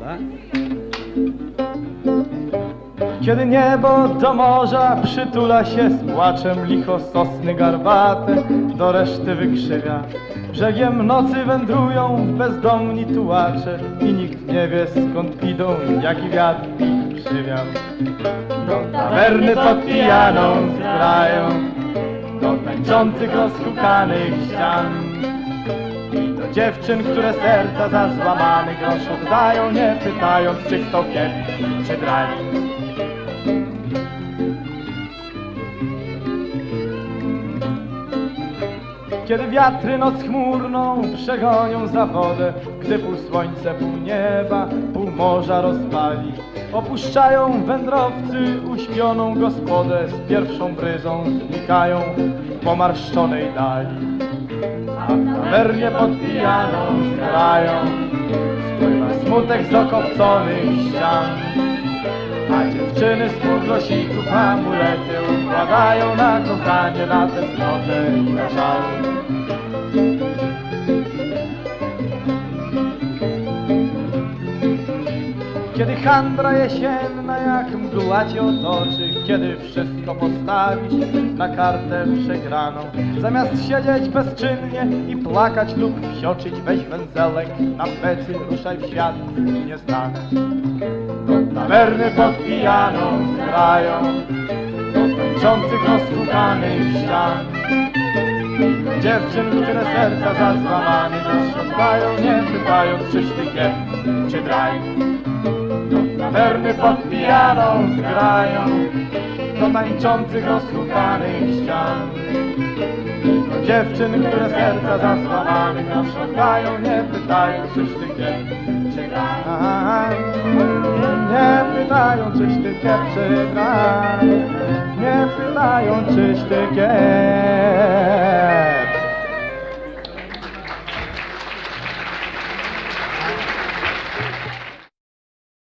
Tak? Kiedy niebo do morza przytula się z płaczem licho sosny garbate do reszty wykrzywia. Brzegiem nocy wędrują bezdomni tułacze i nikt nie wie skąd idą, jaki wiatr ich przywiał. Do tawerny pod pijaną zgrają, do tańczących rozkukanych ścian. Do dziewczyn, które serca za złamany grosz oddają, nie pytając czy kto kiepski, czy drań. Kiedy wiatry noc chmurną przegonią za wodę, gdy pół słońce, pół nieba, pół morza rozpali, opuszczają wędrowcy uśpioną gospodę, z pierwszą bryzą znikają w pomarszczonej dali. A tawernie pod pijaną zgrają, spływa smutek z okopconych ścian. A dziewczyny z półglosików amulety układają na kochanie, na tęsknotę i na żal. Kiedy handra jesienna jak mgła cię otoczy Kiedy wszystko postawić na kartę przegraną Zamiast siedzieć bezczynnie i plakać lub psioczyć Weź węzelek na plecy, ruszaj w świat nieznany. Do tawerny pod pijaną zgrają Do tańczących rozhukanych ścian. Dziewczyn, które serca za złamany Rozszukają, nie pytając czyś ty kiep, czy draj Tawerny pod pijaną zgrają Do tańczących rozhukanych ścian. Do dziewczyn, które serca za złamany Rozszukają, nie pytając czyś ty Nie pytają czyś ty kiep, czy draj Nie pytają czyś ty kiep